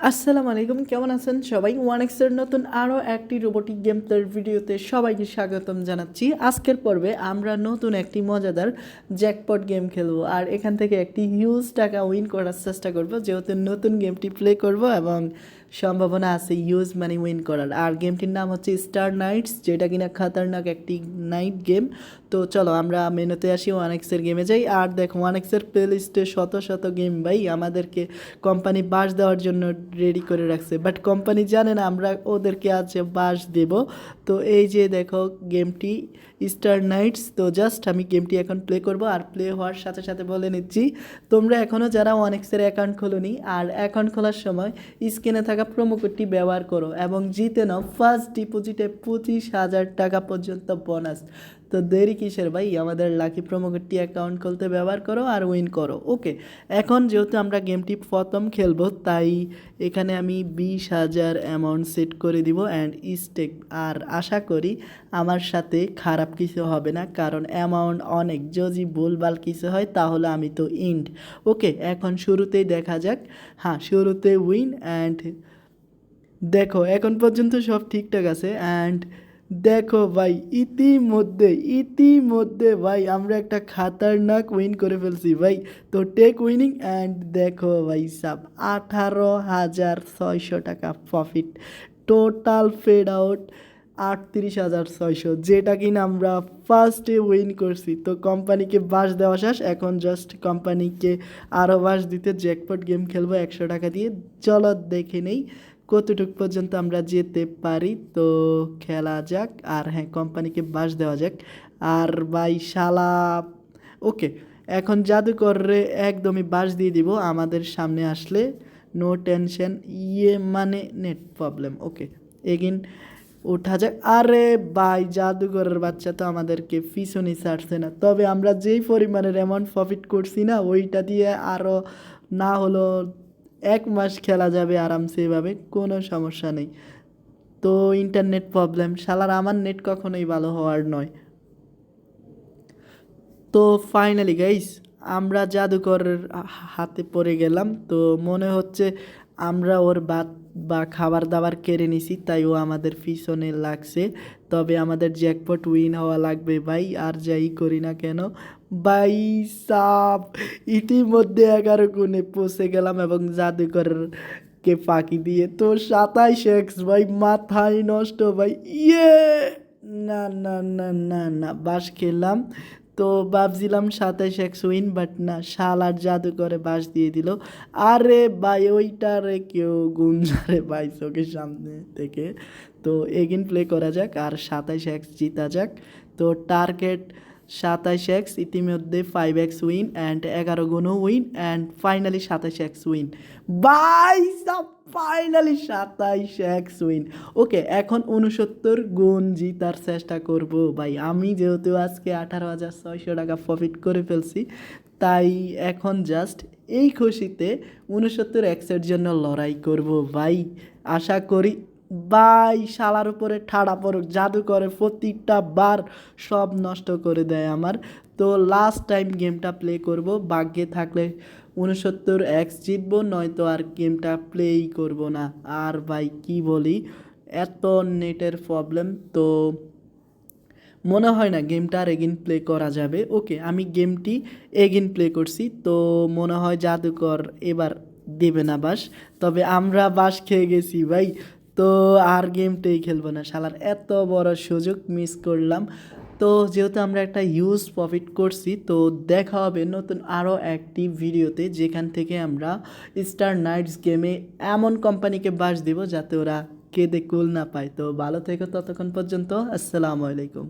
আসসালামু আলাইকুম, কেমন আছেন সবাই? ওয়ান এক্সের নতুন আরও একটি রোবোটিক গেম তার ভিডিওতে সবাইকে স্বাগতম জানাচ্ছি। আজকের পর্বে আমরা নতুন একটি মজাদার জ্যাকপট গেম খেলব আর এখান থেকে একটি হিউজ টাকা উইন করার চেষ্টা করব, যেহেতু নতুন গেমটি প্লে করব এবং সম্ভাবনা আছে ইউজ মানি উইন করার। আর গেমটির নাম হচ্ছে স্টার নাইটস, যেটা কিনা খাতারনাক একটি নাইট গেম। তো চলো, আমরা মেনুতে আসি ওয়ান এক্সের গেমে যাই। আর দেখো ওয়ান এক্সের প্লে লিস্টে শত শত গেম ভাই, আমাদেরকে কোম্পানি বাস দেওয়ার জন্য রেডি করে রাখছে। বাট কোম্পানি জানে না, আমরা ওদেরকে আজ বাস দেব। তো এই যে দেখো গেমটি স্টার নাইটস। তো জাস্ট আমি গেমটি এখন প্লে করব। আর প্লে হওয়ার সাথে সাথে বলে নিচ্ছি, তোমরা এখনও যারা ওয়ান এক্সের অ্যাকাউন্ট খোলোনি, আর অ্যাকাউন্ট খোলার সময় স্ক্রিনে থাকা প্রোমো কোডটি ব্যবহার করো এবং জিতে নাও ফার্স্ট ডিপোজিটে পঁচিশ হাজার টাকা পর্যন্ত বোনাস তো দেরি কিসের ভাই? আমাদের লাকি প্রোমো কোডটি অ্যাকাউন্ট খুলতে ব্যবহার করো আর উইন করো ওকে এখন যেহেতু আমরা গেমটি প্রথম খেলব, তাই এখানে আমি বিশ হাজার অ্যামাউন্ট সেট করে দিব অ্যান্ড স্টেক আর আশা করি আমার সাথে খারাপ কিছু হবে না, কারণ অ্যামাউন্ট অনেক। যদি ভুলভাল কিছু হয়, তাহলে আমি তো ইন্ড ওকে এখন শুরুতেই দেখা যাক। হ্যাঁ শুরুতে উইন অ্যান্ড দেখো, এখন পর্যন্ত সব ঠিকঠাক আছে অ্যান্ড দেখো ভাই, ইতিমধ্যে ইতিমধ্যে ভাই, আমরা একটা খাতারনাক উইন করে ফেলছি ভাই। তো টেক উইনিং অ্যান্ড দেখো ভাই সাব, আঠারো হাজার ছয়শো টাকা প্রফিট টোটাল ফেড আউট আটত্রিশ হাজার ছয়শো, যেটা কিনা আমরা ফার্স্টে উইন করছি। তো কোম্পানিকে বাস দেওয়া শেষ, এখন জাস্ট কোম্পানিকে আরও বাস দিতে জ্যাকপট গেম খেলব একশো টাকা দিয়ে। চলো দেখে নেই। কতটুক পর্যন্ত আমরা যেতে পারি? তো খেলা যাক, আর হ্যাঁ কোম্পানিকে বাস দেওয়া যাক। আর বাই শালা, ওকে, এখন জাদুকররে একদমই বাস দিয়ে দিব। আমাদের সামনে আসলে নো টেনশন ইয়ে মানে নেট প্রবলেম ওকে, এগিন, ওঠা যাক। আরে ভাই জাদুঘরের বাচ্চা তো আমাদেরকে পিছনে ছাড়ছে না। তবে আমরা যেই পরিমাণের অ্যামাউন্ট প্রফিট করছি না, ওইটা দিয়ে আরও না হলো এক মাস খেলা যাবে আরামসে এভাবে, কোনো সমস্যা নেই। তো ইন্টারনেট প্রবলেম শালার আমার নেট কখনোই ভালো হওয়ার নয়। তো ফাইনালি গাইস আমরা জাদুকরের হাতে পড়ে গেলাম, তো মনে হচ্ছে আমরা ওর বাদ বা খাবার দাবার কেড়ে নিছি, তাই ও আমাদের পিছনে লাগছে। তবে আমাদের জ্যাকপট উইন হওয়া লাগবে ভাই, আর যাই করি না কেন ভাই সাপ ইতিমধ্যে এগারো গুণে পৌঁছে গেলাম এবং জাদুকরের কে ফাঁকি দিয়ে তো সাতাইশ এক্স ভাই, মাথায় নষ্ট ভাই ইয়ে! না না না না না, বাস খেললাম তো ভাবছিলাম সাতাইশ এক্স উইন বাট না, শালার জাদু করে বাস দিয়ে দিল। আরে ভাই, ওইটারে কেউ গুঞ্জারে ভাই চোখের সামনে থেকে তো এগিন প্লে করা যাক, আর সাতাইশ এক্স জিতা যাক। তো টার্গেট সাতাইশ এক্স, ইতিমধ্যে ফাইভ এক্স উইন অ্যান্ড এগারো গুণও উইন অ্যান্ড ফাইনালি সাতাইশ এক্স উইন বাই ফাইনালি সাতাইশ এক্স উইন ওকে এখন উনসত্তর গুণ জিতার চেষ্টা করব। ভাই, আমি যেহেতু আজকে আঠারো হাজার ছয়শো টাকা প্রফিট করে ফেলছি, তাই এখন জাস্ট এই খুশিতে উনসত্তর এক্সের জন্য লড়াই করব। ভাই, আশা করি বাই শালার উপরে ঠাড়া পড়ুক জাদু করে প্রতিটা বার সব নষ্ট করে দেয় আমার। তো লাস্ট টাইম গেমটা প্লে করব, ভাগ্যে থাকলে উনসত্তর এক্স জিতবো, নয়তো আর গেমটা প্লেই করব না। আর ভাই, কি বলি? এত নেটের প্রবলেম তো মনে হয় না গেমটা আর এগিন প্লে করা যাবে। ওকে আমি গেমটি এগিন প্লে করছি, তো মনে হয় জাদুকর এবার দেবে না বাস। তবে আমরা বাস খেয়ে গেছি ভাই। তো আর গেমটাই খেলব না, শালার। এত বড় সুযোগ মিস করলাম। তো যেহেতু আমরা একটা ইউজ প্রফিট করছি, তো দেখা হবে নতুন আরও একটি ভিডিওতে, যেখান থেকে আমরা স্টার নাইটস গেমে এমন কোম্পানিকে বাস দেব যাতে ওরা কেঁদে কুল না পায়। তো ভালো থেকো ততক্ষণ পর্যন্ত, আসসালামু আলাইকুম।